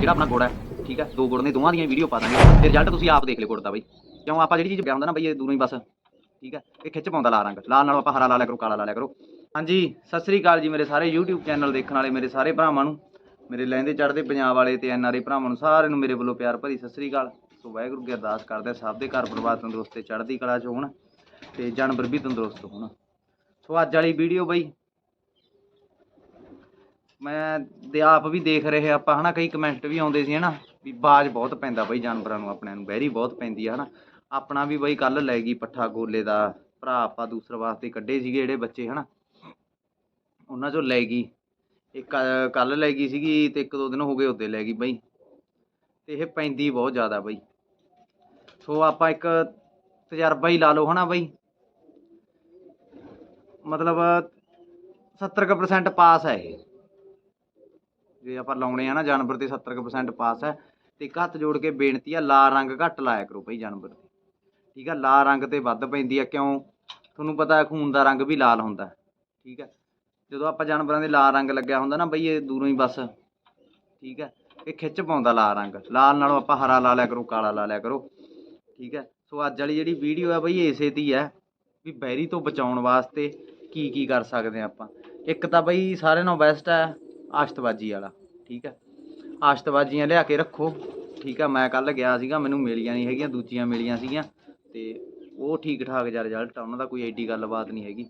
ਜਿਹੜਾ ਆਪਣਾ ਗੁੜ ਹੈ, ਠੀਕ ਹੈ? ਦੋ ਗੁੜ ਨੇ ਦੋਵਾਂ ਦੀਆਂ ਵੀਡੀਓ ਪਾ ਦਾਂਗੇ। ਤੇ ਰਿਜ਼ਲਟ ਤੁਸੀਂ ਆਪ ਦੇਖ ਲਿਓ ਗੁੜ ਦਾ ਬਈ। ਕਿਉਂ? ਆਪਾਂ ਜਿਹੜੀ ਚੀਜ਼ ਪਿਆ ਹੁੰਦਾ ਨਾ ਬਈ, ਇਹ ਦੂਰੋਂ ਹੀ ਬਸ, ਠੀਕ ਹੈ? ਇਹ ਖਿੱਚ ਪਾਉਂਦਾ ਲਾਲ ਰੰਗ। ਲਾਲ ਨਾਲ ਆਪਾਂ ਹਰਾ ਲਾ ਲਿਆ ਕਰੋ, ਕਾਲਾ ਲਾ ਲਿਆ ਕਰੋ। ਹਾਂਜੀ, ਸਤਿ ਸ੍ਰੀ ਅਕਾਲ ਜੀ ਮੇਰੇ ਸਾਰੇ YouTube ਚੈਨਲ ਦੇਖਣ ਵਾਲੇ, ਮੇਰੇ ਸਾਰੇ ਭਰਾਵਾਂ ਨੂੰ, ਮੇਰੇ ਲੈਂਦੇ ਚੜ੍ਹਦੇ ਪੰਜਾਬ ਵਾਲੇ ਤੇ ਐਨਆਰਏ ਭਰਾਵਾਂ ਨੂੰ, ਸਾਰਿਆਂ ਨੂੰ ਮੇਰੇ ਵੱਲੋਂ ਪਿਆਰ ਭਰੀ ਸਤਿ ਸ੍ਰੀ ਅਕਾਲ। ਸੋ ਵਾਹਿਗੁਰੂ ਕੀ ਅਰਦਾਸ ਕਰਦੇ ਸਭ ਦੇ ਘਰ ਪਰਿਵਾਰ ਤੰਦਰੁਸਤ ਤੇ ਚੜ੍ਹਦੀ ਕਲਾ 'ਚ ਹੋਣ ਤੇ ਜਾਨਵਰ ਵੀ ਤੰਦਰੁਸਤ ਹੋਣ। ਸੋ ਅੱਜ ਵਾਲੀ ਵੀਡੀਓ ਬਈ ਮੈਂ ਦੇ ਆਪ ਵੀ ਦੇਖ ਰਹੇ ਆਪਾਂ ਹਨਾ, ਕਈ ਕਮੈਂਟ ਵੀ ਆਉਂਦੇ ਸੀ ਹਨਾ, ਵੀ ਬਾਜ ਬਹੁਤ ਪੈਂਦਾ ਬਈ ਜਾਨਵਰਾਂ ਨੂੰ, ਆਪਣਿਆਂ ਨੂੰ ਬਹਿਰੀ ਬਹੁਤ ਪੈਂਦੀ ਆ ਹਨਾ। ਆਪਣਾ ਵੀ ਬਈ ਕੱਲ ਲੈ ਗਈ ਪੱਠਾ ਗੋਲੇ ਦਾ, ਭਰਾ ਆਪਾਂ ਦੂਸਰੇ ਵਾਸਤੇ ਕੱਢੇ ਸੀਗੇ ਜਿਹੜੇ ਬੱਚੇ ਹਨਾ। ਉਹਨਾਂ ਚੋਂ ਲੈ ਗਈ, ਇੱਕ ਕੱਲ ਲੈ ਗਈ ਸੀਗੀ ਤੇ ਇੱਕ ਦੋ ਦਿਨ ਹੋ ਗਏ ਉਹਦੇ ਲੈ ਗਈ ਬਈ। ਤੇ ਇਹ ਪੈਂਦੀ ਬਹੁਤ ਜ਼ਿਆਦਾ ਬਈ। ਸੋ ਆਪਾਂ ਇੱਕ ਤਜਰਬਾ ਹੀ ਲਾ ਲਓ ਹਨਾ ਬਈ। ਮਤਲਬ 70% ਪਾਸ ਹੈ ਇਹ। ਜੇ ਆਪਾਂ ਲਾਉਣੇ ਆ ਨਾ ਜਾਨਵਰ ਤੇ 70% ਪਾਸ ਹੈ, ਤੇ ਇੱਕ ਹੱਥ ਜੋੜ ਕੇ ਬੇਨਤੀ ਆ, ਲਾਲ ਰੰਗ ਘੱਟ ਲਾਇਆ ਕਰੋ ਭਾਈ ਜਾਨਵਰ ਤੇ। ਠੀਕ ਆ, ਲਾਲ ਰੰਗ ਤੇ ਵੱਧ ਪੈਂਦੀ ਆ, ਕਿਉਂ? ਤੁਹਾਨੂੰ ਪਤਾ ਖੂਨ ਦਾ ਰੰਗ ਵੀ ਲਾਲ ਹੁੰਦਾ ਠੀਕ ਹੈ? ਜਦੋਂ ਆਪਾਂ ਜਾਨਵਰਾਂ ਦੇ ਲਾਲ ਰੰਗ ਲੱਗਿਆ ਹੁੰਦਾ ਨਾ ਬਈ, ਇਹ ਦੂਰੋਂ ਹੀ ਬਸ। ਠੀਕ ਹੈ? ਇਹ ਖਿੱਚ ਪਾਉਂਦਾ ਲਾਲ ਰੰਗ। ਲਾਲ ਨਾਲੋਂ ਆਪਾਂ ਹਰਾ ਲਾ ਲਿਆ ਕਰੋ, ਕਾਲਾ ਲਾ ਲਿਆ ਕਰੋ। ਠੀਕ ਹੈ? ਸੋ ਅੱਜ ਵਾਲੀ ਜਿਹੜੀ ਵੀਡੀਓ ਹੈ ਬਈ, ਇਸੇ ਦੀ ਹੈ ਵੀ ਬੈਰੀ ਤੋਂ ਬਚਾਉਣ ਵਾਸਤੇ ਕੀ ਕੀ ਕਰ ਸਕਦੇ ਆ ਆਪਾਂ। ਇੱਕ ਤਾਂ ਬਈ ਸਾਰਿਆਂ ਨਾਲੋਂ ਬੈਸਟ ਹੈ ਆਸ਼ਤਬਾਜੀ ਵਾਲਾ। ਠੀਕ ਹੈ ਆਸ਼ਤਬਾਜੀਆਂ ਲਿਆ ਕੇ ਰੱਖੋ। ਠੀਕ ਹੈ ਮੈਂ ਕੱਲ ਗਿਆ ਸੀਗਾ, ਮੈਨੂੰ ਮਿਲੀਆਂ ਨਹੀਂ ਹੈਗੀਆਂ, ਦੂਜੀਆਂ ਮਿਲੀਆਂ ਸੀਗੀਆਂ ਤੇ ਉਹ ਠੀਕ ਠਾਕ ਜਿਹਾ ਰਿਜ਼ਲਟ ਆ, ਉਹਨਾਂ ਦਾ ਕੋਈ ਐਡੀ ਗੱਲਬਾਤ ਨਹੀਂ ਹੈਗੀ।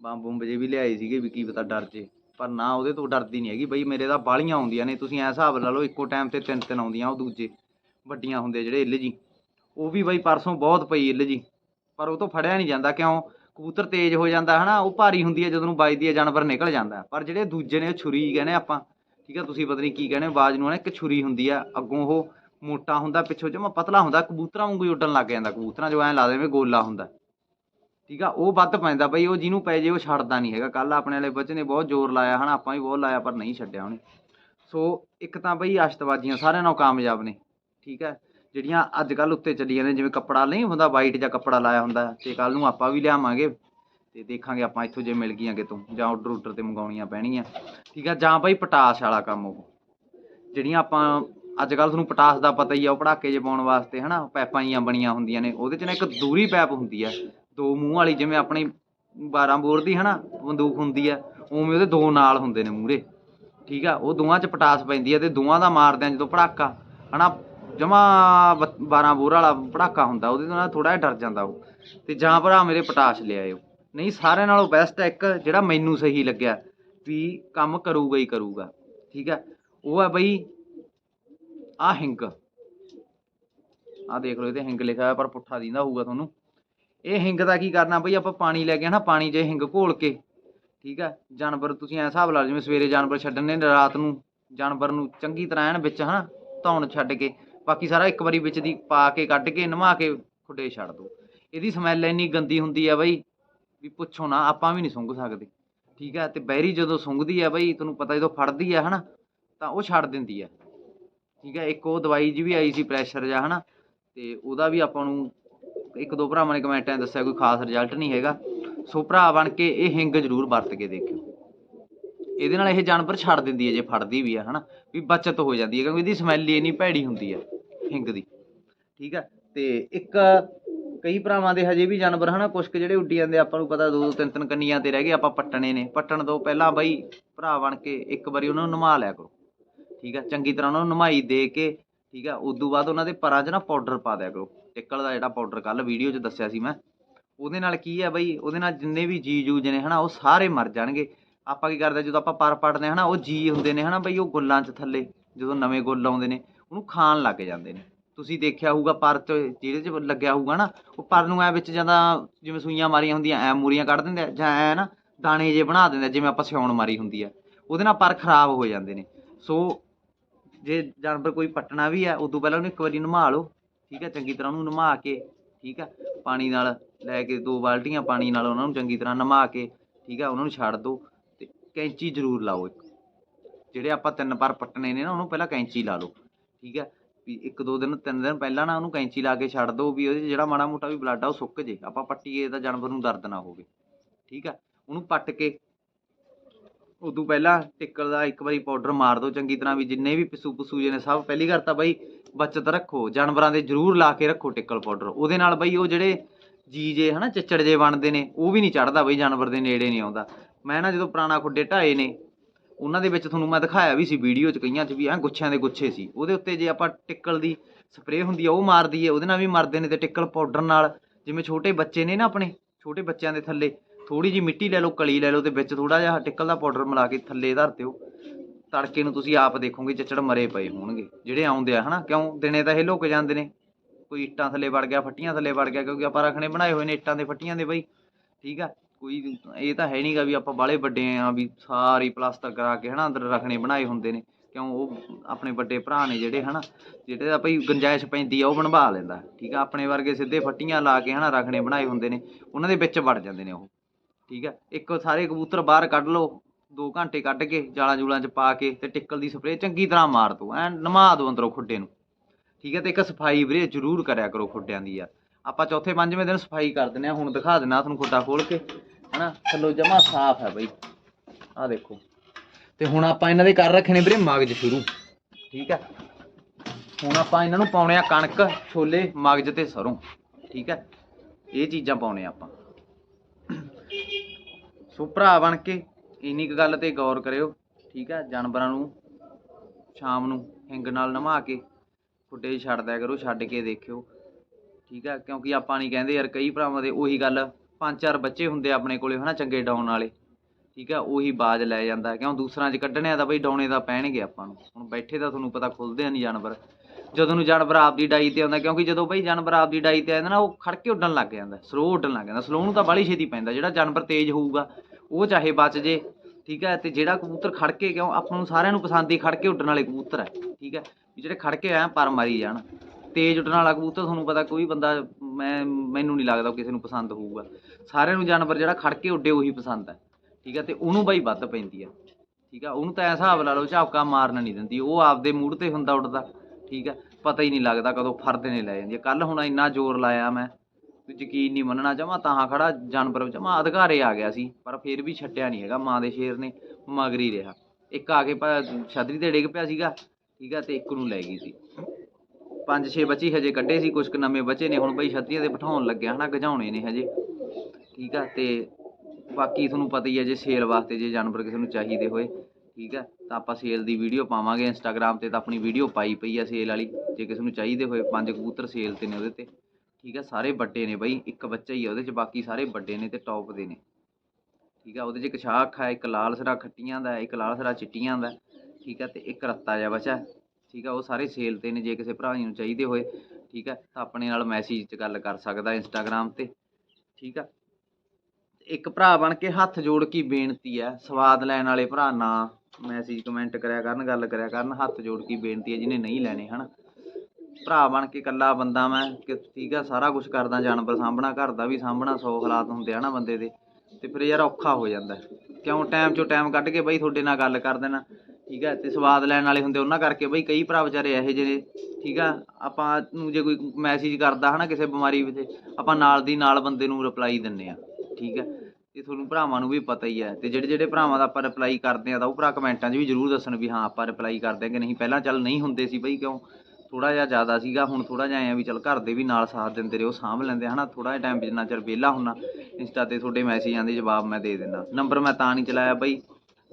ਬੰਬ ਬੁੰਬ ਜੇ ਵੀ ਲਿਆਏ ਸੀਗੇ, ਵੀ ਕੀ ਪਤਾ ਡਰ ਜੇ। ਪਰ ਨਾ ਉਹਦੇ ਤੋਂ ਡਰਦੀ ਨਹੀਂ ਹੈਗੀ, ਬਈ ਮੇਰੇ ਤਾਂ ਬਾਲੀਆਂ ਆਉਂਦੀਆਂ ਨੇ, ਤੁਸੀਂ ਐ ਹਿਸਾਬ ਲਾ ਲਓ, ਇੱਕੋ ਟਾਈਮ ਤੇ ਤਿੰਨ ਤਿੰਨ ਆਉਂਦੀਆਂ, ਉਹ ਦੂਜੇ ਵੱਡੀਆਂ ਹੁੰਦੇ ਜਿਹੜੇ ਇੱਲ ਜੀ। ਉਹ ਵੀ ਬਈ ਪਰਸੋਂ ਬਹੁਤ ਪਈ ਇੱਲ ਜੀ, ਪਰ ਉਹ ਤੋਂ ਫੜਿਆ ਨਹੀਂ ਜਾਂਦਾ, ਕਿਉਂ? ਕਬੂਤਰ ਤੇਜ਼ ਹੋ ਜਾਂਦਾ ਹਨਾ, ਉਹ ਭਾਰੀ ਹੁੰਦੀ ਹੈ, ਜਦੋਂ ਨੂੰ ਵੱਜਦੀ ਹੈ, ਜਾਨਵਰ ਨਿਕਲ ਜਾਂਦਾ। ਪਰ ਜਿਹੜੇ ਦੂਜੇ ਨੇ, ਉਹ ਛੁਰੀ ਕਹਿੰਦੇ ਆਪਾਂ। ਠੀਕ ਹੈ ਤੁਸੀਂ ਪਤਾ ਨਹੀਂ ਕੀ ਕਹਿੰਦੇ ਹੋ, ਨੂੰ ਨਾ ਇੱਕ ਛੁਰੀ ਹੁੰਦੀ ਆ ਅੱਗੋਂ ਉਹ ਮੋਟਾ ਹੁੰਦਾ ਪਿੱਛੋਂ ਜਮਾ ਪਤਲਾ ਹੁੰਦਾ ਕਬੂਤਰਾਂ ਵਾਂਗੂ ਉੱਡਣ ਲੱਗ ਜਾਂਦਾ ਕਬੂਤਰਾਂ ਜੋ ਐਂ ਲਾ ਦੇਵੇਂ ਗੋਲਾ ਹੁੰਦਾ। ਠੀਕ ਆ ਉਹ ਵੱਧ ਪੈਂਦਾ ਬਈ ਉਹ ਜਿਹਨੂੰ ਪੈ ਜੇ ਉਹ ਛੱਡਦਾ ਨਹੀਂ ਹੈਗਾ। ਕੱਲ ਆਪਣੇ ਵਾਲੇ ਬੱਚੇ ਨੇ ਬਹੁਤ ਜ਼ੋਰ ਲਾਇਆ ਹਨਾ ਆਪਾਂ ਵੀ ਬਹੁਤ ਲਾਇਆ ਪਰ ਨਹੀਂ ਛੱਡਿਆ ਉਹਨੇ। ਸੋ ਇੱਕ ਤਾਂ ਬਈ ਆਸ਼ਤਬਾਜ਼ੀਆਂ ਸਾਰਿਆਂ ਨਾਲੋਂ ਕਾਮਯਾਬ ਨੇ ਠੀਕ ਹੈ ਜਿਹੜੀਆਂ ਅੱਜ ਕੱਲ ਉੱਤੇ ਚੱਲੀਆਂ ਨੇ ਜਿਵੇਂ ਕੱਪੜਾ ਨਹੀਂ ਹੁੰਦਾ ਵਾਈਟ ਜਾਂ ਕੱਪੜਾ ਲਾਇਆ ਹੁੰਦਾ ਤੇ ਕੱਲ ਨੂੰ ਆਪਾਂ ਵੀ ਲਿਆਵਾਂਗੇ। ਤੇ ਦੇਖਾਂਗੇ ਆਪਾਂ ਇੱਥੋਂ ਜੇ ਮਿਲ ਗਈਆਂ ਕਿਤੋਂ, ਜਾਂ ਆਰਡਰ ਉਡਰ ਤੇ ਮੰਗਾਉਣੀਆਂ ਪੈਣਗੀਆਂ। ਠੀਕ ਆ, ਜਾਂ ਬਈ ਪਟਾਸ ਵਾਲਾ ਕੰਮ ਉਹ। ਜਿਹੜੀਆਂ ਆਪਾਂ ਅੱਜ ਕੱਲ ਤੁਹਾਨੂੰ ਪਟਾਸ ਦਾ ਪਤਾ ਹੀ ਆ, ਉਹ ਪੜਾਕੇ ਜੇ ਪਾਉਣ ਵਾਸਤੇ, ਹਨਾ, ਪੈਪਾਂ ਜੀਆਂ ਬਣੀਆਂ ਹੁੰਦੀਆਂ ਨੇ, ਉਹਦੇ 'ਚ ਨਾ ਇੱਕ ਦੂਰੀ ਪੈਪ ਹੁੰਦੀ ਆ। ਦੋ ਮੂੰਹ ਵਾਲੀ, ਜਿਵੇਂ ਆਪਣੀ 12 ਬੋਰ ਦੀ, ਹਨਾ, ਬੰਦੂਕ ਹੁੰਦੀ ਆ, ਉਵੇਂ ਉਹਦੇ ਦੋ ਨਾਲ ਹੁੰਦੇ ਨੇ ਮੂਰੇ ਠੀਕ ਆ, ਉਹ ਦੋਵਾਂ 'ਚ ਪਟਾਸ ਪੈਂਦੀ ਆ, ਤੇ ਦੋਵਾਂ ਦਾ ਮਾਰਦੇ ਆ ਜਦੋਂ ਪੜਾਕਾ, ਹਨਾ, ਜਮਾ 12 ਬੋਰ ਵਾਲਾ ਪੜਾਕਾ ਹੁੰਦਾ, ਉਹਦੇ ਨਾਲ ਥੋੜਾ ਜਿਹਾ ਡਰ ਜਾਂਦਾ ਉਹ। ਤੇ ਜਾਂ ਭਰਾ ਮੇਰੇ ਪਟਾਸ ਲਿਆਇਓ ਨਹੀਂ, ਸਾਰਿਆਂ ਨਾਲੋਂ ਬੈਸਟ ਹੈ ਇੱਕ ਜਿਹੜਾ ਮੈਨੂੰ ਸਹੀ ਲੱਗਿਆ ਵੀ ਕੰਮ ਕਰੂਗਾ ਹੀ ਕਰੂਗਾ, ਠੀਕ ਹੈ? ਉਹ ਹੈ ਬਈ ਆ ਹਿੰਗ। ਆ ਦੇਖ ਲਓ ਇਹਦੇ ਹਿੰਗ ਲਿਖਿਆ ਹੋਇਆ, ਪਰ ਪੁੱਠਾ ਦਿੰਦਾ ਹੋਊਗਾ ਤੁਹਾਨੂੰ। ਇਹ ਹਿੰਗ ਦਾ ਕੀ ਕਰਨਾ ਬਈ, ਆਪਾਂ ਪਾਣੀ ਲੈ ਕੇ ਨਾ ਪਾਣੀ 'ਚ ਹਿੰਗ ਘੋਲ ਕੇ, ਠੀਕ ਹੈ? ਜਾਨਵਰ ਤੁਸੀਂ ਐ ਹਿਸਾਬ ਲਾ ਲਓ, ਜਿਵੇਂ ਸਵੇਰੇ ਜਾਨਵਰ ਛੱਡਣੇ ਨੇ, ਰਾਤ ਨੂੰ ਜਾਨਵਰ ਨੂੰ ਚੰਗੀ ਤਰ੍ਹਾਂ ਐਨ ਵਿੱਚ ਹਨਾ, ਧੌਣ ਛੱਡ ਕੇ, ਬਾਕੀ ਸਾਰਾ ਇੱਕ ਵਾਰੀ ਵਿੱਚ ਦੀ ਪਾ ਕੇ, ਕੱਢ ਕੇ ਨਵਾ ਕੇ, ਖੁੱਡੇ ਛੱਡ ਦਿਓ ਇਹਦੀ ਸਮੈਲ ਇੰਨੀ ਗੰਦੀ ਹੁੰਦੀ ਆ ਬਈ ਵੀ ਪੁੱਛੋ ਨਾ, ਆਪਾਂ ਵੀ ਨਹੀਂ ਸੁੰਘ ਸਕਦੇ। ਠੀਕ ਹੈ ਤੇ ਬੈਰੀ ਜਦੋਂ ਸੁੰਘਦੀ ਆ ਬਈ, ਤੁਹਾਨੂੰ ਪਤਾ ਜਦੋਂ ਫੜਦੀ ਆ, ਹਨਾ, ਤਾਂ ਉਹ ਛੱਡ ਦਿੰਦੀ ਆ। ਠੀਕ ਹੈ ਇੱਕ ਉਹ ਦਵਾਈ ਜੀ ਵੀ ਆਈ ਸੀ ਪ੍ਰੈਸ਼ਰ ਜਾਂ ਹਨਾ, ਤੇ ਉਹਦਾ ਵੀ ਆਪਾਂ ਨੂੰ ਇੱਕ ਦੋ ਭਰਾਵਾਂ ਨੇ ਕਮੈਂਟਾਂ 'ਚ ਦੱਸਿਆ ਕੋਈ ਖਾਸ ਰਿਜ਼ਲਟ ਨਹੀਂ ਹੈਗਾ। ਸੋ ਭਰਾ ਬਣ ਕੇ ਇਹ ਹਿੰਗ ਜ਼ਰੂਰ ਵਰਤ ਕੇ ਦੇਖਿਓ। ਇਹਦੇ ਨਾਲ ਇਹ ਜਾਨਵਰ ਛੱਡ ਦਿੰਦੀ ਹੈ ਜੇ ਫੜਦੀ ਵੀ ਆ, ਹਨਾ, ਵੀ ਬਚਤ ਹੋ ਜਾਂਦੀ ਹੈ ਕਿਉਂਕਿ ਇਹਦੀ ਸਮੈਲ ਹੀ ਇੰਨੀ ਭੈੜੀ ਹੁੰਦੀ ਹੈ ਹਿੰਗ ਦੀ। ਠੀਕ ਹੈ ਤੇ ਇੱਕ ਕਈ ਭਰਾਵਾਂ ਦੇ ਹਜੇ ਵੀ ਜਾਨਵਰ ਹਨਾ, ਕੁਛ ਕੁ ਜਿਹੜੇ ਉੱਡੀ ਜਾਂਦੇ ਆਪਾਂ ਨੂੰ ਪਤਾ ਦੋ ਦੋ ਤਿੰਨ ਤਿੰਨ ਕੰਨੀਆਂ ਤੇ ਰਹਿ ਗਏ, ਆਪਾਂ ਪੱਟਣੇ ਨੇ। ਪੱਟਣ ਤੋਂ ਪਹਿਲਾਂ ਬਈ ਭਰਾ ਬਣ ਕੇ ਇੱਕ ਵਾਰੀ ਉਹਨਾਂ ਨੂੰ ਨਮਾ ਲਿਆ ਕਰੋ, ਠੀਕ ਹੈ ਚੰਗੀ ਤਰ੍ਹਾਂ ਉਹਨਾਂ ਨੂੰ ਨਮਾਈ ਦੇ ਕੇ, ਠੀਕ ਹੈ ਤੋਂ ਬਾਅਦ ਉਹਨਾਂ ਦੇ ਪਰਾਂ 'ਚ ਨਾ ਪਾਊਡਰ ਪਾ ਦਿਆ ਕਰੋ। ਟਿੱਕਲ ਦਾ ਜਿਹੜਾ ਪਾਊਡਰ ਕੱਲ ਵੀਡੀਓ 'ਚ ਦੱਸਿਆ ਸੀ ਮੈਂ। ਉਹਦੇ ਨਾਲ ਕੀ ਹੈ ਬਈ, ਉਹਦੇ ਨਾਲ ਜਿੰਨੇ ਵੀ ਜੀ ਜੂਜ ਨੇ ਹਨਾ, ਉਹ ਸਾਰੇ ਮਰ ਜਾਣਗੇ। ਆਪਾਂ ਕੀ ਕਰਦੇ ਜਦੋਂ ਆਪਾਂ ਪਰ ਪੜਦੇ ਹਨਾ, ਉਹ ਜੀ ਹੁੰਦੇ ਨੇ ਹਨਾ ਬਈ, ਉਹ ਗੁੱਲਾਂ 'ਚ ਥੱਲੇ, ਜਦੋਂ ਨਵੇਂ ਗੁੱਲ ਆਉਂਦੇ ਨੇ, ਉਹਨੂੰ ਖਾਣ ਲੱਗ ਜਾਂਦੇ ਨੇ। ਤੁਸੀਂ ਦੇਖਿਆ ਹੋਊਗਾ ਪਰ 'ਚ ਜਿਹਦੇ 'ਚ ਲੱਗਿਆ ਹੋਊਗਾ ਨਾ ਉਹ ਪਰ ਨੂੰ ਐ ਵਿੱਚ ਜਾਂਦਾ ਜਿਵੇਂ ਸੂਈਆਂ ਮਾਰੀਆਂ ਹੁੰਦੀਆਂ ਐ ਮੂਰੀਆਂ ਕੱਢ ਦਿੰਦੇ ਆ ਜਾਂ ਐ ਨਾ ਦਾਣੇ ਜੇ ਬਣਾ ਦਿੰਦੇ ਆ, ਜਿਵੇਂ ਆਪਾਂ ਸਿਉਣ ਮਾਰੀ ਹੁੰਦੀ ਆ ਉਹਦੇ ਨਾਲ ਪਰ ਖਰਾਬ ਹੋ ਜਾਂਦੇ ਨੇ। ਸੋ ਜੇ ਜਾਨਵਰ ਕੋਈ ਪੱਟਣਾ ਵੀ ਆ ਉਦੋਂ ਪਹਿਲਾਂ ਉਹਨੂੰ ਇੱਕ ਵਾਰੀ ਨਮਾ ਲਓ ਠੀਕ ਹੈ ਚੰਗੀ ਤਰ੍ਹਾਂ ਉਹਨੂੰ ਨਮਾ ਕੇ ਠੀਕ ਹੈ ਪਾਣੀ ਨਾਲ ਲੈ ਕੇ ਦੋ ਬਾਲਟੀਆਂ ਪਾਣੀ ਨਾਲ ਉਹਨਾਂ ਨੂੰ ਚੰਗੀ ਤਰ੍ਹਾਂ ਨਮਾ ਕੇ ਠੀਕ ਹੈ ਉਹਨਾਂ ਨੂੰ ਛੱਡ ਦਿਓ ਤੇ ਕੈਂਚੀ ਜ਼ਰੂਰ ਲਾਓ ਇੱਕ। ਜਿਹੜੇ ਆਪਾਂ ਤਿੰਨ ਪਰ ਪੱਟਣੇ ਨੇ ਨਾ ਉਹਨੂੰ ਪਹਿਲਾਂ ਕੈਂਚੀ ਲਾ ਲਓ ਠੀਕ ਹੈ ਵੀ ਇੱਕ ਦੋ ਦਿਨ, ਤਿੰਨ ਦਿਨ ਪਹਿਲਾਂ ਨਾ ਉਹਨੂੰ ਕੈਂਚੀ ਲਾ ਕੇ ਛੱਡ ਦਿਓ ਵੀ ਉਹਦੇ 'ਚ ਜਿਹੜਾ ਮਾੜਾ ਮੋਟਾ ਵੀ ਬਲੱਡ ਆ ਉਹ ਸੁੱਕ ਜੇ। ਆਪਾਂ ਪੱਟੀਏ ਤਾਂ ਜਾਨਵਰ ਨੂੰ ਦਰਦ ਨਾ ਹੋਵੇ। ਠੀਕ ਆ? ਉਹਨੂੰ ਪੱਟ ਕੇ ਉਦੋਂ ਪਹਿਲਾਂ ਟਿੱਕਲ ਦਾ ਇੱਕ ਵਾਰੀ ਪਾਊਡਰ ਮਾਰ ਦਿਓ ਚੰਗੀ ਤਰ੍ਹਾਂ ਵੀ ਜਿੰਨੇ ਵੀ ਪਸ਼ੂ ਪਸ਼ੂ ਜੇ ਨੇ ਸਭ ਪਹਿਲੀ ਗੱਲ ਤਾਂ ਬਈ ਬਚਤ ਰੱਖੋ, ਜਾਨਵਰਾਂ ਦੇ ਜ਼ਰੂਰ ਲਾ ਕੇ ਰੱਖੋ ਟਿੱਕਲ ਪਾਊਡਰ ਉਹਦੇ ਨਾਲ ਬਈ ਉਹ ਜਿਹੜੇ ਜੀ ਜੇ ਹਨਾ, ਚੱਚੜ ਜੇ ਬਣਦੇ ਨੇ, ਉਹ ਵੀ ਨਹੀਂ ਚੜਦਾ ਬਈ ਜਾਨਵਰ ਦੇ ਨੇੜੇ ਨਹੀਂ ਆਉਂਦਾ। ਮੈਂ ਨਾ ਜਦੋਂ ਪੁਰਾਣਾ ਖੁੱਡੇ ਢਾਏ ਨੇ ਉਹਨਾਂ ਦੇ ਵਿੱਚ ਤੁਹਾਨੂੰ ਮੈਂ ਦਿਖਾਇਆ ਵੀ ਸੀ ਵੀਡੀਓ 'ਚ ਕਈਆਂ 'ਚ ਵੀ ਐ ਗੁੱਛਿਆਂ ਦੇ ਗੁੱਛੇ ਸੀ। ਉਹਦੇ ਉੱਤੇ ਜੇ ਆਪਾਂ ਟਿੱਕਲ ਦੀ ਸਪਰੇਅ ਹੁੰਦੀ ਆ, ਉਹ ਮਾਰ ਦਈਏ, ਉਹਦੇ ਨਾਲ ਵੀ ਮਰਦੇ ਨੇ ਤੇ ਟਿੱਕਲ ਪਾਊਡਰ ਨਾਲ। ਜਿਵੇਂ ਛੋਟੇ ਬੱਚੇ ਨੇ ਨਾ ਆਪਣੇ, ਛੋਟੇ ਬੱਚਿਆਂ ਦੇ ਥੱਲੇ ਥੋੜੀ ਜੀ ਮਿੱਟੀ ਲੈ ਲਓ, ਕਲੀ ਲੈ ਲਓ ਤੇ ਵਿੱਚ ਥੋੜਾ ਜਿਹਾ ਟਿੱਕਲ ਦਾ ਪਾਊਡਰ ਮਿਲਾ ਕੇ ਥੱਲੇ ਧਰ ਦਿਓ। ਤੜਕੇ ਨੂੰ ਤੁਸੀਂ ਆਪ ਦੇਖੋਗੇ ਚੱਚੜ ਮਰੇ ਪਏ ਹੋਣਗੇ। ਜਿਹੜੇ ਆਉਂਦੇ ਆ, ਹਨਾ? ਕਿਉਂ? ਦਿਨੇ ਤਾਂ ਇਹ ਲੁਕ ਜਾਂਦੇ ਨੇ। ਕੋਈ ਇੱਟਾਂ ਥੱਲੇ ਵੜ ਗਿਆ, ਫੱਟੀਆਂ ਥੱਲੇ ਵੜ ਗਿਆ, ਕਿਉਂਕਿ ਆਪਾਂ ਰਖਣੇ ਬਣਾਏ ਹੋਏ ਨੇ ਇੱਟਾਂ ਦੇ ਫੱਟੀਆਂ ਦੇ ਬਈ। ਠੀਕ ਆ? ਕੋਈ ਇਹ ਤਾਂ ਹੈ ਨਹੀਂਗਾ ਵੀ ਆਪਾਂ ਬਾਲੇ ਵੱਡੇ ਆ ਵੀ ਸਾਰੀ ਪਲਾਸਟਰ ਕਰਾ ਕੇ ਹਨਾ ਅੰਦਰ ਰਖਣੇ ਬਣਾਏ ਹੁੰਦੇ ਨੇ, ਕਿਉਂ ਉਹ ਆਪਣੇ ਵੱਡੇ ਭਰਾ ਨੇ ਜਿਹੜੇ ਹਨਾ, ਜਿਹੜੇ ਦਾ ਭਈ ਗੰਜਾਇਸ਼ ਪੈਂਦੀ ਆ ਉਹ ਬਣਵਾ ਲੈਂਦਾ, ਠੀਕ ਆ, ਆਪਣੇ ਵਰਗੇ ਸਿੱਧੇ ਫੱਟੀਆਂ ਲਾ ਕੇ ਹਨਾ ਰਖਣੇ ਬਣਾਏ ਹੁੰਦੇ ਨੇ, ਉਹਨਾਂ ਦੇ ਵਿੱਚ ਵੜ ਜਾਂਦੇ ਨੇ ਉਹ, ਠੀਕ ਆ, ਇੱਕ ਸਾਰੇ ਕਬੂਤਰ ਬਾਹਰ ਕੱਢ ਲਓ 2 ਘੰਟੇ ਕੱਢ ਕੇ ਜਾਲਾਂ ਜੂਲਾਂ 'ਚ ਪਾ ਕੇ ਤੇ ਟਿੱਕਲ ਦੀ ਸਪਰੇਅ ਚੰਗੀ ਤਰ੍ਹਾਂ ਮਾਰ ਦੋ, ਐ ਨਮਾ ਦੋ ਅੰਦਰੋਂ ਖੁੱਡੇ ਨੂੰ, ਠੀਕ ਹੈ ਤੇ ਇੱਕ ਸਫ਼ਾਈ ਵੀਰੇ ਜ਼ਰੂਰ ਕਰਿਆ ਕਰੋ ਖੁੱਡਿਆਂ ਦੀ ਯਾਰ, ਆਪਾਂ ਚੌਥੇ ਪੰਜਵੇਂ ਦਿਨ ਸਫ਼ਾਈ ਕਰ ਦਿੰਦੇ ਆ ਹੁਣ ਦਿਖਾ ਦਿੰਦਾ ਤੁਹਾਨੂੰ ਖੁੱਡਾ ਖੋਲ ਕੇ ਹਨਾ? ਥੱਲੋਂ ਜਮਾ ਸਾਫ਼ ਹੈ ਬਈ। ਆਹ ਦੇਖੋ। ਤੇ ਹੁਣ ਆਪਾਂ ਇਹਨਾਂ ਦੇ ਕਰ ਰੱਖਣੇ ਵੀਰੇ ਮਗਜ ਸ਼ੁਰੂ। ਠੀਕ ਹੈ? ਹੁਣ ਆਪਾਂ ਇਹਨਾਂ ਨੂੰ ਪਾਉਣੇ ਆ ਕਣਕ, ਛੋਲੇ, ਮਗਜ ਤੇ ਸਰੋਂ। ਠੀਕ ਹੈ? ਇਹ ਚੀਜ਼ਾਂ ਪਾਉਣੇ ਆ ਆਪਾਂ। ਸੋ ਭਰਾ ਬਣ ਕੇ ਇੰਨੀ ਕੁ ਗੱਲ ਤੇ ਗੌਰ ਕਰਿਓ। ਠੀਕ ਹੈ? ਜਾਨਵਰਾਂ ਨੂੰ, ਸ਼ਾਮ ਨੂੰ ਹਿੰਗ ਨਾਲ ਨਵਾ ਕੇ ਖੁੱਡੇ 'ਚ ਛੱਡ ਦਿਆ ਕਰੋ, ਛੱਡ ਕੇ ਦੇਖਿਓ। ਠੀਕ ਹੈ? ਕਿਉਂਕਿ ਆਪਾਂ ਨਹੀਂ ਕਹਿੰਦੇ ਯਾਰ ਕਈ ਭਰਾਵਾਂ ਦੇ ਉਹੀ ਗੱਲ ਪੰਜ ਚਾਰ ਬੱਚੇ ਹੁੰਦੇ ਆ ਆਪਣੇ ਕੋਲੇ, ਹਨਾ, ਚੰਗੇ ਡਾਉਣ ਵਾਲੇ। ਠੀਕ ਹੈ ਉਹੀ ਬਾਜ ਲੈ ਜਾਂਦਾ। ਕਿਉਂ? ਦੂਸਰਾਂ 'ਚ ਕੱਢਣੇ ਆ ਤਾਂ ਬਈ ਡਾਉਣੇ ਦਾ ਪੈਣਗੇ ਆਪਾਂ ਨੂੰ। ਹੁਣ ਬੈਠੇ ਤਾਂ ਤੁਹਾਨੂੰ ਪਤਾ ਖੁੱਲਦੇ ਨਹੀਂ ਜਾਨਵਰ। ਜਦੋਂ ਨੂੰ ਜਾਨਵਰ ਆਪਦੀ ਡਾਈ ਤੇ ਆਉਂਦਾ, ਕਿਉਂਕਿ ਜਦੋਂ ਬਈ ਜਾਨਵਰ ਆਪਦੀ ਡਾਈ ਤੇ ਆਉਂਦਾ ਨਾ, ਉਹ ਖੜ ਕੇ ਉੱਡਣ ਲੱਗ ਜਾਂਦਾ ਸਲੋ ਉੱਡਣ ਲੱਗ ਜਾਂਦਾ। ਸਲੋ ਨੂੰ ਤਾਂ ਬਾਹਲੀ ਛੇਤੀ ਪੈਂਦਾ, ਜਿਹੜਾ ਜਾਨਵਰ ਤੇਜ਼ ਹੋਊਗਾ, ਉਹ ਚਾਹੇ ਬਚ ਜੇ। ਠੀਕ ਹੈ ਤੇ ਜਿਹੜਾ ਕਬੂਤਰ ਖੜ ਕੇ, ਕਿਉਂ? ਆਪਾਂ ਨੂੰ ਸਾਰਿਆਂ ਨੂੰ ਪਸੰਦ ਹੀ ਖੜ ਕੇ ਉੱਡਣ ਵਾਲੇ ਕਬੂਤਰ ਹੈ ਠੀਕ ਹੈ ਵੀ ਜਿਹੜੇ ਖੜ ਕੇ ਐ ਪਰ ਮਾਰੀ ਜਾਣ। ਤੇਜ਼ ਉੱਡਣ ਵਾਲਾ ਕਬੂਤਰ ਤੁਹਾਨੂੰ ਪਤਾ ਕੋਈ ਬੰਦਾ ਮੈਂ, ਮੈਨੂੰ ਨਹੀਂ ਲੱਗਦਾ ਕਿਸੇ ਨੂੰ ਪਸੰਦ ਹੋਊਗਾ। ਸਾਰਿਆਂ ਨੂੰ ਜਾਨਵਰ ਜਿਹੜਾ ਖੜ ਕੇ ਉੱਡੇ ਉਹੀ ਪਸੰਦ ਹੈ। ਠੀਕ ਹੈ, ਤੇ ਉਹਨੂੰ ਬਾਈ ਵੱਧ ਪੈਂਦੀ ਆ ਠੀਕ ਆ ਉਹਨੂੰ ਤਾਂ ਐ ਹਿਸਾਬ ਲਾ ਲਓ, ਝਾਪਕਾ ਮਾਰਨ ਨਹੀਂ ਦਿੰਦੀ। ਉਹ ਆਪਦੇ ਮੂਡ ਤੇ ਹੁੰਦਾ ਉੱਡਦਾ। ਠੀਕ ਆ ਪਤਾ ਹੀ ਨਹੀਂ ਲੱਗਦਾ ਕਦੋਂ ਫਰਦ ਨੇ ਲੈ ਜਾਂਦੀ ਕੱਲ ਹੁਣ ਇੰਨਾ ਜ਼ੋਰ ਲਾਇਆ ਮੈਂ, ਵੀ ਯਕੀਨ ਨਹੀਂ ਮੰਨਣਾ ਜਮਾ ਤਾਂ ਖੜਾ ਜਾਨਵਰ ਜਮਾ ਅਧਿਕਾਰੇ ਆ ਗਿਆ ਸੀ, ਪਰ ਫਿਰ ਵੀ ਛੱਡਿਆ ਨਹੀਂ ਹੈਗਾ। ਮਾਂ ਦੇ ਸ਼ੇਰ ਨੇ, ਮਗਰ ਹੀ ਰਿਹਾ। ਇੱਕ ਆ ਕੇ ਭਾ- ਛਤਰੀ ਤੇ ਡਿੱਗ ਪਿਆ ਸੀਗਾ। ਠੀਕ ਆ ਤੇ ਇੱਕ ਨੂੰ ਲੈ ਗਈ ਸੀ। ਪੰਜ ਛੇ ਬੱਚੇ ਹਜੇ ਕੱਢੇ ਸੀ ਕੁਝ ਕੁ ਨਵੇਂ ਬੱਚੇ ਨੇ, ਹੁਣ ਬਈ ਛੱਤੀਆਂ ਤੇ ਬਿਠਾਉਣ ਲੱਗਿਆ ਹਨਾ ਗਜਾਉਣੇ ਨੇ ਹਜੇ। ਠੀਕ ਆ, ਤੇ ਬਾਕੀ ਤੁਹਾਨੂੰ ਪਤਾ ਹੀ ਹੈ ਜੇ ਸੇਲ ਵਾਸਤੇ ਜੇ ਜਾਨਵਰ ਕਿਸੇ ਨੂੰ ਚਾਹੀਦੇ ਹੋਏ, ਠੀਕ ਹੈ ਤਾਂ ਆਪਾਂ ਸੇਲ ਦੀ ਵੀਡੀਓ ਪਾਵਾਂਗੇ ਇੰਸਟਾਗ੍ਰam ਤੇ, ਤਾਂ ਆਪਣੀ ਵੀਡੀਓ ਪਾਈ ਪਈ ਆ ਸੇਲ ਵਾਲੀ, ਜੇ ਕਿਸੇ ਨੂੰ ਚਾਹੀਦੇ ਹੋਏ ਪੰਜ ਕਬੂਤਰ ਸੇਲ ਤੇ ਨੇ ਉਹਦੇ ਤੇ। ਠੀਕ ਹੈ ਸਾਰੇ ਵੱਡੇ ਨੇ ਬਈ, ਇੱਕ ਬੱਚਾ ਹੀ ਆ ਉਹਦੇ ਚ, ਬਾਕੀ ਸਾਰੇ ਵੱਡੇ ਨੇ ਤੇ ਟੌਪ ਦੇ ਨੇ। ਠੀਕ ਆ, ਉਹਦੇ ਚ ਇੱਕ ਛਾਹ ਅੱਖਾਂ ਇੱਕ ਲਾਲ ਸਿਰਾ ਖੱਟੀਆਂ ਦਾ, ਇੱਕ ਲਾਲ ਸਿਰਾ ਚਿੱਟੀਆਂ ਦਾ, ਠੀਕ ਹੈ ਤੇ ਇੱਕ ਰੱਤਾ ਜਿਹਾ ਬਚਾ ਠੀਕ ਆ, ਉਹ ਸਾਰੇ ਸੇਲ ਤੇ ਨੇ, ਜੇ ਕਿਸੇ ਭਰਾ ਜੀ ਨੂੰ ਚਾਹੀਦੇ ਹੋਏ, ਠੀਕ ਹੈ ਤਾਂ ਆਪਣੇ ਨਾਲ ਮੈਸੇਜ 'ਚ ਗੱਲ ਕਰ ਸਕਦਾ ਇੰਸਟਾਗ੍ਰam ਤੇ, ਠੀਕ ਆ। ਇੱਕ ਭਰਾ ਬਣ ਕੇ ਹੱਥ ਜੋੜ ਕੇ ਬੇਨਤੀ ਹੈ ਸਵਾਦ ਲੈਣ ਵਾਲੇ ਭਰਾ ਨਾ ਮੈਸੇਜ ਕਮੈਂਟ ਕਰਿਆ ਕਰਨ, ਗੱਲ ਕਰਿਆ ਕਰਨ, ਹੱਥ ਜੋੜ ਕੇ ਬੇਨਤੀ ਹੈ ਜਿਹਨੇ ਨਹੀਂ ਲੈਣੇ, ਹਨਾ? ਭਰਾ ਬਣ ਕੇ ਇਕੱਲਾ ਬੰਦਾ ਮੈਂ, ਕਿ ਠੀਕ ਆ, ਸਾਰਾ ਕੁਝ ਕਰਦਾ, ਜਾਨਵਰ ਸਾਂਭਣਾ, ਘਰ ਦਾ ਵੀ ਸਾਂਭਣਾ, ਸੌ ਹਾਲਾਤ ਹੁੰਦੇ ਆ ਨਾ ਬੰਦੇ ਦੇ, ਤੇ ਫਿਰ ਯਾਰ ਔਖਾ ਹੋ ਜਾਂਦਾ। ਕਿਉਂ? ਟਾਈਮ ਚੋਂ ਟਾਈਮ ਕੱਢ ਕੇ ਬਈ ਤੁਹਾਡੇ ਨਾਲ ਗੱਲ ਕਰ ਦੇਣਾ। ਠੀਕ ਹੈ, ਤੇ ਸਵਾਦ ਲੈਣ ਵਾਲੇ ਹੁੰਦੇ ਉਹਨਾਂ ਕਰਕੇ ਬਈ, ਕਈ ਭਰਾ ਵਿਚਾਰੇ ਇਹੋ ਜਿਹੇ ਨੇ, ਠੀਕ ਆ ਆਪਾਂ ਨੂੰ ਜੇ ਕੋਈ ਮੈਸੇਜ ਕਰਦਾ ਹਨਾ ਕਿਸੇ ਬਿਮਾਰੀ ਵਿੱਚ, ਆਪਾਂ ਨਾਲ ਦੀ ਨਾਲ ਬੰਦੇ ਨੂੰ ਰਿਪਲਾਈ ਦਿੰਨੇ ਆ ਠੀਕ ਹੈ, ਤੇ ਤੁਹਾਨੂੰ ਭਰਾਵਾਂ ਨੂੰ ਵੀ ਪਤਾ ਹੀ ਹੈ, ਤੇ ਜਿਹੜੇ ਜਿਹੜੇ ਭਰਾਵਾਂ ਦਾ ਆਪਾਂ ਰਿਪਲਾਈ ਕਰਦੇ ਆ ਤਾਂ ਉਹ ਭਰਾ ਕਮੈਂਟਾਂ 'ਚ ਵੀ ਜ਼ਰੂਰ ਦੱਸਣ ਵੀ ਹਾਂ, ਆਪਾਂ ਰਿਪਲਾਈ ਕਰਦੇ ਆ ਕਿ ਨਹੀਂ, ਪਹਿਲਾਂ ਚੱਲ ਨਹੀਂ ਹੁੰਦੇ ਸੀ ਬਈ ਕਿਉਂ ਥੋੜਾ ਜਿਹਾ ਜ਼ਿਆਦਾ ਸੀਗਾ, ਹੁਣ ਥੋੜਾ ਜਿਹਾ ਐਂ ਵੀ ਚੱਲ ਘਰ ਦੇ ਵੀ ਨਾਲ ਸਾਥ ਦਿੰਦੇ ਰਹੇ ਉਹ ਸਾਂਭ ਲੈਂਦੇ ਹਨਾ ਥੋੜਾ ਜਿਹਾ ਟਾਈਮ ਜਿੰਨਾ ਚਿਰ ਵਿਹਲਾ ਹੁੰਨਾ, ਇੰਸਟਾ ਤੇ ਤੁਹਾਡੇ ਮੈਸੇਜ ਆਉਂਦੇ ਜਵਾਬ ਮੈਂ ਦੇ ਦਿੰਦਾ ਨੰਬਰ ਮੈਂ ਤਾਂ ਨਹੀਂ ਚਲਾਇਆ ਬਈ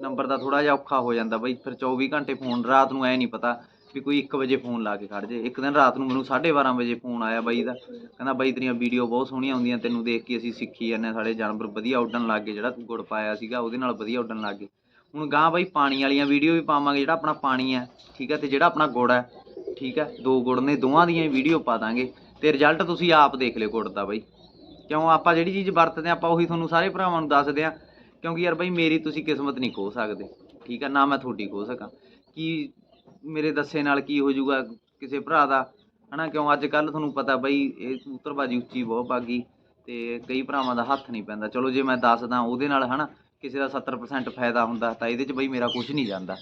ਨੰਬਰ ਦਾ ਥੋੜਾ ਜਿਹਾ ਔਖਾ ਹੋ ਜਾਂਦਾ ਬਈ, ਫਿਰ 24 ਘੰਟੇ ਫੋਨ, ਰਾਤ ਨੂੰ ਐ ਨਹੀਂ ਪਤਾ ਵੀ ਕੋਈ 1 ਵਜੇ ਫੋਨ ਲਾ ਕੇ ਖੜ ਜੇ। ਇੱਕ ਦਿਨ ਰਾਤ ਨੂੰ ਮੈਨੂੰ 12:30 ਵਜੇ ਫੋਨ ਆਇਆ ਬਾਈ ਦਾ, ਕਹਿੰਦਾ ਬਾਈ ਤੇਰੀਆਂ ਵੀਡੀਓ ਬਹੁਤ ਸੋਹਣੀਆਂ ਆਉਂਦੀਆਂ, ਤੈਨੂੰ ਦੇਖ ਕੇ ਅਸੀਂ ਸਿੱਖੀ ਜਾਂਦੇ ਸਾਡੇ ਜਾਨਵਰ ਵਧੀਆ ਉੱਡਣ ਲੱਗ ਗਏ, ਜਿਹੜਾ ਤੂੰ ਗੁੜ ਪਾਇਆ ਸੀਗਾ, ਉਹਦੇ ਨਾਲ ਵਧੀਆ ਉੱਡਣ ਲੱਗ ਗਏ। ਹੁਣ ਗਾਂ ਬਾਈ ਪਾਣੀ ਵਾਲੀਆਂ ਵੀਡੀਓ ਵੀ ਪਾਵਾਂਗੇ, ਜਿਹੜਾ ਆਪਣਾ ਪਾਣੀ ਹੈ, ਠੀਕ ਹੈ, ਤੇ ਜਿਹੜਾ ਆਪਣਾ ਗੁੜ ਹੈ, ਠੀਕ ਹੈ, ਦੋ ਗੁੜ ਨੇ, ਦੋਵਾਂ ਦੀਆਂ ਵੀਡੀਓ ਪਾ ਦਾਂਗੇ, ਤੇ ਰਿਜ਼ਲਟ ਤੁਸੀਂ ਆਪ ਦੇਖ ਲਿਓ ਗੁੜ ਦਾ ਬਾਈ। ਕਿਉਂ, ਆਪਾਂ ਜਿਹੜੀ ਚੀਜ਼ ਵਰਤਦੇ ਹਾਂ, ਆਪਾਂ ਉਹੀ ਤੁਹਾਨੂੰ ਸਾਰੇ ਭਰਾਵਾਂ ਨੂੰ ਦੱਸਦੇ ਹਾਂ ਕਿਉਂਕਿ ਯਾਰ ਬਾਈ ਮੇਰੀ ਤੁਸੀਂ ਕਿਸਮਤ ਨਹੀਂ ਖੋ ਸਕਦੇ। ਠੀਕ ਹੈ ਨਾ ਮੈਂ ਤੁਹਾਡੀ ਖੋ ਸਕਾਂ। ਕੀ ਮੇਰੇ ਦੱਸੇ ਨਾਲ ਕੀ ਹੋ ਜਾਊਗਾ ਕਿਸੇ ਭਰਾ ਦਾ? ਹਨਾ, ਕਿਉਂ ਅੱਜ ਕੱਲ ਤੁਹਾਨੂੰ ਪਤਾ ਬਈ ਇਹ ਕਬੂਤਰਬਾਜੀ ਉੱਚੀ ਬਹੁਤ ਪਾਗੀ ਤੇ ਕਈ ਭਰਾਵਾਂ ਦਾ ਹੱਥ ਨਹੀਂ ਪੈਂਦਾ। ਚਲੋ ਜੇ ਮੈਂ ਦੱਸਦਾ ਉਹਦੇ ਨਾਲ ਹਨਾ, ਕਿਸੇ ਦਾ 70% ਫਾਇਦਾ ਹੁੰਦਾ ਤਾਂ ਇਹਦੇ 'ਚ ਬਈ ਮੇਰਾ ਕੁਝ ਨਹੀਂ ਜਾਂਦਾ।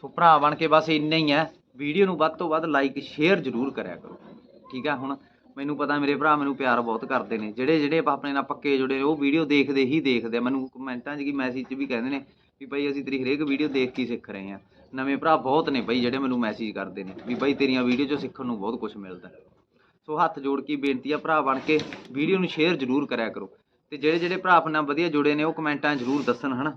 ਸੋ ਭਰਾ ਬਣ ਕੇ ਬਸ ਇੰਨਾ ਹੀ ਹੈ। ਵੀਡੀਓ ਨੂੰ ਵੱਧ ਤੋਂ ਵੱਧ ਲਾਈਕ ਸ਼ੇਅਰ ਜ਼ਰੂਰ ਕਰਿਆ ਕਰੋ। ਠੀਕ ਆ, ਹੁਣ ਮੈਨੂੰ ਪਤਾ ਮੇਰੇ ਭਰਾ ਮੈਨੂੰ ਪਿਆਰ ਬਹੁਤ ਕਰਦੇ ਨੇ। ਜਿਹੜੇ ਜਿਹੜੇ ਆਪਣੇ ਨਾਲ ਪੱਕੇ ਜੁੜੇ ਨੇ, ਉਹ ਵੀਡੀਓ ਦੇਖਦੇ ਹੀ ਦੇਖਦੇ ਆ। ਮੈਨੂੰ ਕਮੈਂਟਾਂ 'ਚ ਕੀ ਮੈਸੇਜ 'ਚ ਵੀ ਕਹਿੰਦੇ ਨੇ ਵੀ ਬਾਈ ਅਸੀਂ ਤੇਰੀ ਹਰੇਕ ਵੀਡੀਓ ਦੇਖ ਕੇ ਸਿੱਖ ਰਹੇ ਹਾਂ। ਨਵੇਂ ਭਰਾ ਬਹੁਤ ਨੇ ਬਾਈ, ਜਿਹੜੇ ਮੈਨੂੰ ਮੈਸੇਜ ਕਰਦੇ ਨੇ ਵੀ ਬਾਈ ਤੇਰੀਆਂ ਵੀਡੀਓ 'ਚੋਂ ਸਿੱਖਣ ਨੂੰ ਬਹੁਤ ਕੁਝ ਮਿਲਦਾ। ਸੋ ਹੱਥ ਜੋੜ ਕੇ ਬੇਨਤੀ ਆ ਭਰਾ ਬਣ ਕੇ ਵੀਡੀਓ ਨੂੰ ਸ਼ੇਅਰ ਜ਼ਰੂਰ ਕਰਿਆ ਕਰੋ। ਤੇ ਜਿਹੜੇ ਜਿਹੜੇ ਭਰਾ ਆਪਣੇ ਨਾਲ ਵਧੀਆ ਜੁੜੇ ਨੇ, ਉਹ ਕਮੈਂਟਾਂ ਜ਼ਰੂਰ ਦੱਸਣ, ਹਨਾ?